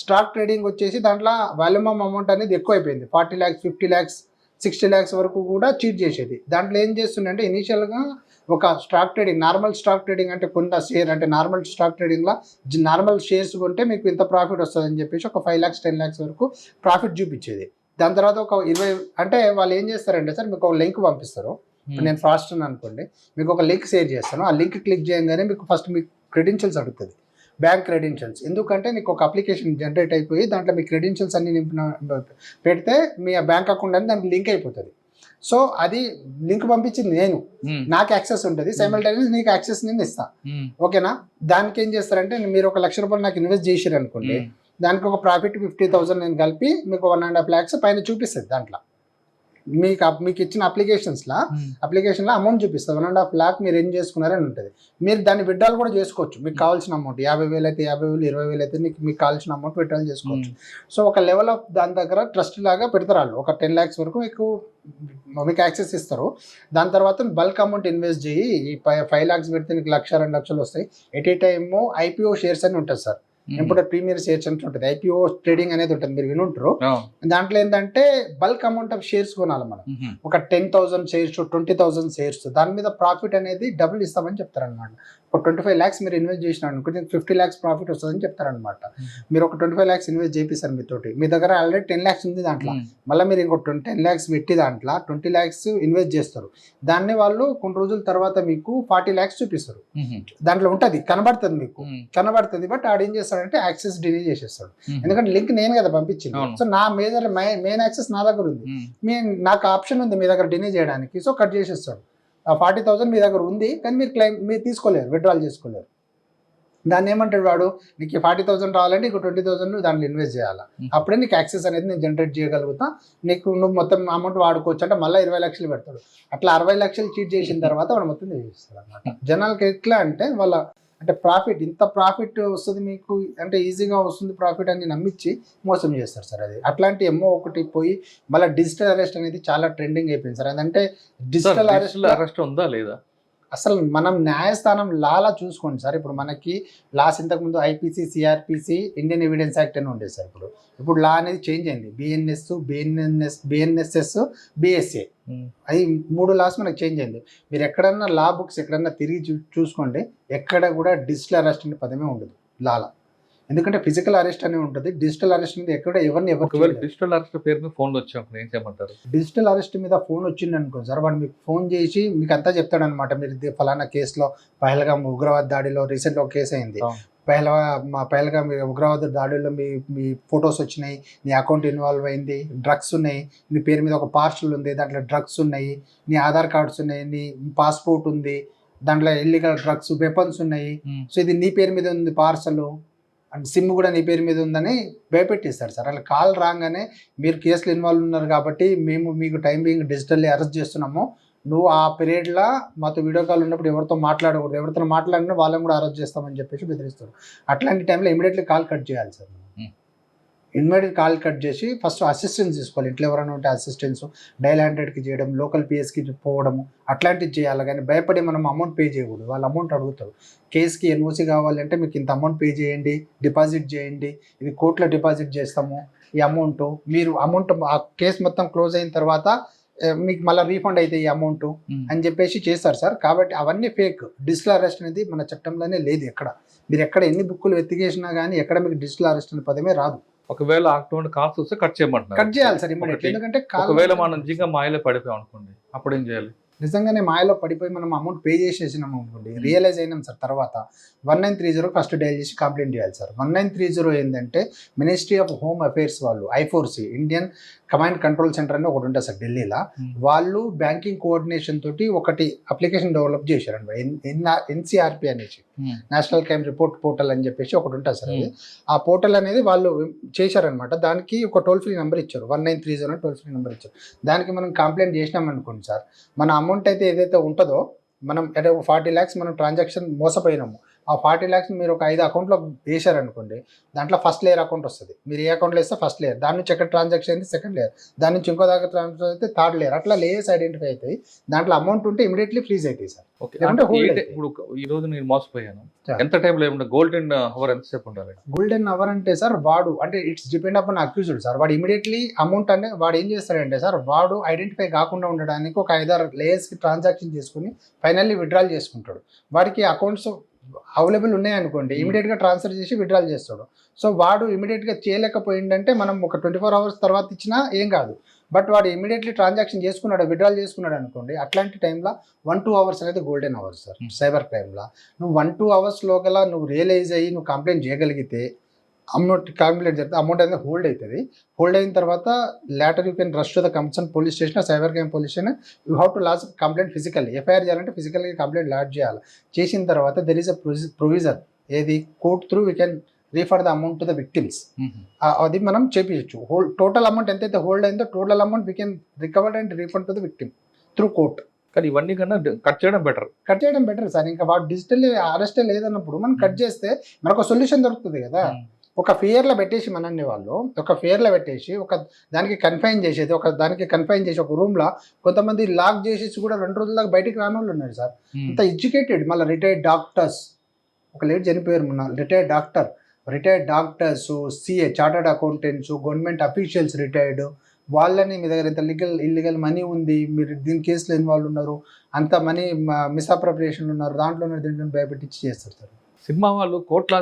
స్టాక్ ట్రేడింగ్ వచ్చేసి దాంట్లో వాల్యూమ్ అమౌంట్ అనేది ఎక్కువ అయిపోయింది forty lakhs fifty lakhs sixty lakhs వరకు కూడా చీట్ చేసేది. దాంట్లో ఏం చేస్తుండే ఇనీషియల్గా ఒక stock trading normal stock trading అంటే కొంత షేర్ అంటే నార్మల్ స్టాక్ ట్రేడింగ్లో నార్మల్ షేర్స్ కొంటే మీకు ఇంత ప్రాఫిట్ వస్తుంది అని చెప్పేసి ఒక ఫైవ్ ల్యాక్స్ టెన్ ల్యాక్స్ వరకు ప్రాఫిట్ చూపించేది. దాని తర్వాత ఒక ఇరవై అంటే వాళ్ళు ఏం చేస్తారంటే సార్ మీకు ఒక లింక్ పంపిస్తారు. ఇప్పుడు నేను ఫాస్ట్ అనుకోండి మీకు ఒక లింక్ షేర్ చేస్తాను. ఆ లింక్ క్లిక్ చేయగానే మీకు ఫస్ట్ మీకు క్రెడెన్షియల్స్ అడుగుతుంది. బ్యాంక్ క్రెడెన్షియల్స్ ఎందుకంటే మీకు ఒక అప్లికేషన్ జనరేట్ అయిపోయి దాంట్లో మీ క్రెడెన్షియల్స్ అన్ని నింపిన పెడితే మీ బ్యాంక్ అకౌంట్ అనేది దానికి లింక్ అయిపోతుంది. సో అది లింక్ పంపించింది నేను. నాకు యాక్సెస్ ఉంటుంది. సైమల్టైనియస్ నీకు యాక్సెస్ నేను ఇస్తాను ఉమ్, ఓకేనా? దానికి ఏం చేస్తారంటే మీరు ఒక లక్ష రూపాయలు నాకు ఇన్వెస్ట్ చేసారు అనుకోండి దానికి ఒక ప్రాఫిట్ ఫిఫ్టీ థౌసండ్ నేను కలిపి మీకు వన్ అండ్ హాఫ్ ల్యాక్స్ పైన చూపిస్తుంది దాంట్లో. మీకు మీకు ఇచ్చిన అప్లికేషన్స్లో అప్లికేషన్లో అమౌంట్ చూపిస్తుంది. వన్ అండ్ హాఫ్ ల్యాక్ మీరు ఏం చేసుకున్నారని ఉంటుంది. మీరు దాన్ని విడ్డాల్ కూడా చేసుకోవచ్చు. మీకు కావాల్సిన అమౌంట్ యాభై వేలు అయితే యాభై వేలు ఇరవై వేలు అయితే మీకు మీకు కావాల్సిన అమౌంట్ విడ్డాల్ చేసుకోవచ్చు. సో ఒక లెవెల్ ఆఫ్ దాని దగ్గర ట్రస్ట్ లాగా పెడతారు వాళ్ళు. ఒక టెన్ ల్యాక్స్ వరకు మీకు మీకు యాక్సెస్ ఇస్తారు. దాని తర్వాత బల్క్ అమౌంట్ ఇన్వెస్ట్ చేయి. ఈ ఫైవ్ ల్యాక్స్ పెడితే నీకు లక్ష రెండు లక్షలు వస్తాయి. At a time IPO shares అని ఉంటుంది సార్. ఇప్పుడు ప్రీమియర్ షేర్స్ అంటే ఉంటుంది. ఐపీఓ ట్రేడింగ్ అనేది ఉంటుంది మీరు వినుంటారు దాంట్లో ఏంటంటే బల్క్ అమౌంట్ ఆఫ్ షేర్స్ కొనాలి మనం. ఒక ten thousand shares twenty thousand shares. దాని మీద ప్రాఫిట్ అనేది డబుల్ ఇస్తామని చెప్తారనమాట ఒక ట్వంటీ ఫైవ్ ల్యాక్స్ మీరు ఇన్వెస్ట్ చేసిన అనుకుంటే ఫిఫ్టీ ల్యాక్స్ ప్రాఫిట్ వస్తుందని చెప్తారనమాట మీరు ఒక ట్వంటీ ఫైవ్ ల్యాక్స్ ఇన్వెస్ట్ చేపిస్తారు మీతోటి. మీ దగ్గర ఆల్రెడీ టెన్ ల్యాక్స్ ఉంది దాంట్లో. మళ్ళీ మీరు ఇంకో ట్వంటీ టెన్ ల్యాక్స్ పెట్టి దాంట్లో ట్వంటీ ల్యాక్స్ ఇన్వెస్ట్ చేస్తారు. దాన్ని వాళ్ళు కొన్ని రోజుల తర్వాత మీకు ఫార్టీ ల్యాక్స్ చూపిస్తారు. దాంట్లో ఉంటుంది కనబడుతుంది మీకు. కనబడుతుంది బట్ ఆడు ఏం చేస్తాడంటే యాక్సెస్ డిలీ చేసేస్తాడు. ఎందుకంటే లింక్ నేను కదా పంపించింది. సో నా మేజర్ మెయిన్ యాక్సెస్ నా దగ్గర ఉంది. మీ నాకు ఆప్షన్ ఉంది మీ దగ్గర డినే చేయడానికి. సో కట్ చేసేస్తాడు. ఆ ఫార్టీ థౌసండ్ మీ దగ్గర ఉంది కానీ మీరు క్లైమ్ మీరు తీసుకోలేరు విత్డ్రాల్ చేసుకోలేరు. దాన్ని ఏమంటాడు వాడు? నీకు ఫార్టీ థౌసండ్ రావాలంటే నీకు ట్వంటీ థౌసండ్ దాంట్లో ఇన్వెస్ట్ చేయాలి. అప్పుడే నీకు యాక్సెస్ అనేది నేను జనరేట్ చేయగలుగుతా. నీకు నువ్వు మొత్తం అమౌంట్ వాడుకోవచ్చు అంటే మళ్ళీ ఇరవై లక్షలు పెడతాడు. అట్లా అరవై లక్షలు చీట్ చేసిన తర్వాత వాడు మొత్తం చేస్తాడు అనమాట జనాలకి ఎట్లా అంటే వాళ్ళ అంటే ప్రాఫిట్ ఇంత ప్రాఫిట్ వస్తుంది మీకు అంటే ఈజీగా వస్తుంది ప్రాఫిట్ అని నమ్మించి మోసం చేస్తారు సార్ అది. అట్లాంటి ఎమ్మో ఒకటి పోయి మళ్ళీ డిజిటల్ అరెస్ట్ అనేది చాలా ట్రెండింగ్ అయిపోయింది సార్. అదంటే డిజిటల్ అరెస్ట్ అరెస్ట్ ఉందా లేదా? అసలు మనం న్యాయస్థానం లాలా చూసుకోండి సార్. ఇప్పుడు మనకి లాస్ ఇంతకుముందు IPC CRPC Indian evidence act అని ఉండేది సార్ ఇప్పుడు. ఇప్పుడు లా అనేది చేంజ్ అయింది. BNS BNNS BNSS BSA. అది మూడు లాస్ మనకు చేంజ్ అయింది. మీరు ఎక్కడన్నా లా బుక్స్ ఎక్కడన్నా తిరిగి చూ చూసుకోండి. ఎక్కడ కూడా డిజిటల్ అరెస్ట్ అనే పదమే ఉండదు. లాలా. ఎందుకంటే ఫిజికల్ అరెస్ట్ అనే ఉంటుంది. డిజిటల్ అరెస్ట్ అనేది ఎక్కడ ఎవరిని ఎవరు డిజిటల్ అరెస్ట్ పేరు మీద ఫోన్లు వచ్చాం ఏం చేయమంటారు? డిజిటల్ అరెస్ట్ మీద ఫోన్ వచ్చింది అనుకో సార్ వాడు మీకు ఫోన్ చేసి మీకు అంతా చెప్తాడు అనమాట మీరు ఫలానా కేసులో పహల్గాం ఉగ్రవాద దాడిలో రీసెంట్గా ఒక కేసు అయింది. పహల్గా మా పహల్గా మీ ఉగ్రవాద దాడిలో మీ మీ ఫొటోస్ వచ్చినాయి నీ అకౌంట్ ఇన్వాల్వ్ అయింది డ్రగ్స్ ఉన్నాయి నీ పేరు మీద ఒక పార్సల్ ఉంది దాంట్లో డ్రగ్స్ ఉన్నాయి నీ ఆధార్ కార్డ్స్ ఉన్నాయి నీ పాస్పోర్ట్ ఉంది దాంట్లో ఇల్లీగల్ డ్రగ్స్ వెపన్స్ ఉన్నాయి. సో ఇది నీ పేరు మీద ఉంది పార్సల్ అండ్ సిమ్ కూడా నీ పేరు మీద ఉందని భయపెట్టేస్తారు సార్. అలా కాల్ రాగానే మీరు కేసులు ఇన్వాల్వ్ ఉన్నారు కాబట్టి మేము మీకు టైం బీయింగ్ డిజిటల్లీ అరెస్ట్ చేస్తున్నాము. నువ్వు ఆ పీరియడ్లో మాతో వీడియో కాల్ ఉన్నప్పుడు ఎవరితో మాట్లాడకూడదు. ఎవరితో మాట్లాడినా వాళ్ళని కూడా అరెస్ట్ చేస్తామని చెప్పేసి బెదిరిస్తారు. అట్లాంటి టైంలో ఇమీడియట్లీ కాల్ కట్ చేయాలి సార్. ఇమ్మీడియట్ కాల్ కట్ చేసి ఫస్ట్ అసిస్టెన్స్ తీసుకోవాలి. ఇంట్లో ఎవరైనా ఉంటే అసిస్టెన్స్ డైల్ హండ్రెడ్కి చేయడం లోకల్ పిఎస్కి పోవడము అట్లాంటివి చేయాలి. కానీ భయపడి మనం అమౌంట్ పే చేయకూడదు. వాళ్ళు అమౌంట్ అడుగుతారు. కేసుకి ఎన్ఓసి కావాలంటే మీకు ఇంత అమౌంట్ పే చేయండి డిపాజిట్ చేయండి ఇది కోర్టులో డిపాజిట్ చేస్తాము ఈ అమౌంట్ మీరు అమౌంట్ ఆ కేసు మొత్తం క్లోజ్ అయిన తర్వాత మీకు మళ్ళీ రీఫండ్ అయితే ఈ అమౌంట్ అని చెప్పేసి చేస్తారు సార్. కాబట్టి అవన్నీ ఫేక్ డిజిటల్ అరెస్ట్ అనేది మన చట్టంలోనే లేదు ఎక్కడ. మీరు ఎక్కడ ఎన్ని బుక్కులు వెతికేసినా కానీ ఎక్కడ మీకు డిజిటల్ అరెస్ట్ అనే పదమే రాదు. ఒకవేళ అటువంటి కాల్స్ వస్తే కట్ చేయమంటున్నారు. కట్ చేయాలి సార్. ఎందుకంటే ఒకవేళ మనం నిజంగా మాయలో పడిపోయాం అనుకోండి అప్పుడు ఏం చేయాలి? నిజంగానే మాయలో పడిపోయి మనం అమౌంట్ పే చేసేసినాం అనుకోండి రియలైజ్ అయినాం సార్ తర్వాత. One nine three zero first dial చేసి కంప్లైంట్ చేయాలి sir. One nine three zero ఏంటంటే మినిస్ట్రీ ఆఫ్ హోమ్ అఫైర్స్ వాళ్ళు I four C Indian command control centre అని ఒకటి ఉంటుంది సార్ ఢిల్లీలో. వాళ్ళు బ్యాంకింగ్ కోఆర్డినేషన్ తోటి ఒకటి అప్లికేషన్ డెవలప్ చేశారండి ఎన్సిఆర్పి అనేసి. నేషనల్ క్రైమ్ రిపోర్ట్ పోర్టల్ అని చెప్పేసి ఒకటి ఉంటుంది సార్ అది. ఆ పోర్టల్ అనేది వాళ్ళు చేశారనమాట దానికి ఒక టోల్ ఫ్రీ నెంబర్ ఇచ్చారు. One nine three zero toll free number ఇచ్చారు. దానికి మనం కంప్లైంట్ చేసినాం అనుకోండి సార్ మన అమౌంట్ అయితే ఏదైతే ఉంటుందో మనం అంటే ఫార్టీ ల్యాక్స్ మనం ట్రాన్సాక్షన్ మోసపోయినాము. ఆ ఫార్టీ ల్యాక్స్ మీరు ఒక ఐదు అకౌంట్లో వేశారనుకోండి దాంట్లో ఫస్ట్ లేయర్ అకౌంట్ వస్తుంది. మీరు ఏ అకౌంట్లో వేస్తే ఫస్ట్ లేయర్. దాని నుంచి ఎక్కడ ట్రాన్సాక్షన్ అయితే సెకండ్ లేయర్. దాని నుంచి ఇంకో దాకా ట్రాన్సాక్షన్ అయితే థర్డ్ లేయర్. అట్లా లేయర్స్ ఐడెంటిఫై అవుతాయి. దాంట్లో అమౌంట్ ఉంటే ఇమీడియట్లీ ఫ్రీజ్ అవుతాయి సార్. ఇప్పుడు ఈ రోజు నేను మోసపోయాను. ఎంత టైంలో ఏమన్నా గోల్డెన్ హవర్ ఎంతసేపు ఉండాలి? గోల్డెన్ అవర్ అంటే సార్ వాడు అంటే it's depend upon accused sir. వాడు ఇమీడియట్లీ అమౌంట్ అంటే వాడు ఏం చేస్తాడంటే సార్ వాడు ఐడెంటిఫై కాకుండా ఉండడానికి ఒక ఐదారు లేయర్స్కి ట్రాన్సాక్షన్ చేసుకుని ఫైనల్లీ విడ్రాల్ చేసుకుంటాడు. వాడికి అకౌంట్స్ అవైలబుల్ ఉన్నాయనుకోండి ఇమీడియట్గా ట్రాన్స్ఫర్ చేసి విడ్రాల్ చేస్తాడు. సో వాడు ఇమీడియట్గా చేయలేకపోయిందంటే మనం ఒక ట్వంటీ ఫోర్ అవర్స్ తర్వాత ఇచ్చినా ఏం కాదు. బట్ వాడు ఇమీడియట్లీ ట్రాన్సాక్షన్ చేసుకున్నాడు విడ్రాల్ చేసుకున్నాడు అనుకోండి అట్లాంటి టైంలో వన్ టూ అవర్స్ అనేది గోల్డెన్ అవర్స్ సార్. సైబర్ క్రైమ్లో. నువ్వు వన్ టూ అవర్స్ లోగల నువ్వు రియలైజ్ అయ్యి నువ్వు కంప్లైంట్ చేయగలిగితే అమౌంట్ కంప్లైంట్ చేస్తే అమౌంట్ అనేది హోల్డ్ అవుతుంది హోల్డ్ అయిన తర్వాత later you can rush to the concern police station cyber crime police station you have to lodge complaint physical FIR చేయాలంటే ఫిజికల్గా కంప్లైంట్ లాడ్ చేయాలి. చేసిన తర్వాత దెర్ ఈస్ అ ప్రొవిజన్ ఏది? Court through we can refund the amount to the victims అది మనం చేపించచ్చు hold total amount ఎంతైతే హోల్డ్ అయిందో total amount we can recover and refund to the victim through court కానీ ఇవన్నీ కన్నా కట్ చేయడం బెటర్ కట్ చేయడం బెటర్ సార్ ఇంకా వాడు డిజిటల్ అరెస్ట్ లేదన్నప్పుడు మనం కట్ చేస్తే మనకు సొల్యూషన్ దొరుకుతుంది కదా. ఒక ఫియర్లో పెట్టేసి మనల్ని వాళ్ళు ఒక ఫియర్లో పెట్టేసి ఒక దానికి కన్ఫైన్ చేసేది ఒక దానికి కన్ఫైన్ చేసి ఒక రూమ్లో కొంతమంది లాక్ చేసేసి కూడా రెండు రోజుల దాకా బయటికి రాని వాళ్ళు ఉన్నారు సార్. అంత ఎడ్యుకేటెడ్ మళ్ళీ రిటైర్డ్ డాక్టర్స్ ఒక లేట్ చనిపోయారు మొన్న retired doctor retired doctors CA chartered accountants government officials retired వాళ్ళని మీ దగ్గర ఇంత లీగల్ ఇల్లీగల్ మనీ ఉంది మీరు దీని కేసులో ఇన్వాల్వ్ ఉన్నారు అంత మనీ మిస్అప్రోప్రియేషన్ ఉన్నారు దాంట్లో దీంట్లో భయపెట్టించి చేస్తారు సార్. సినిమా వాళ్ళు కోట్ల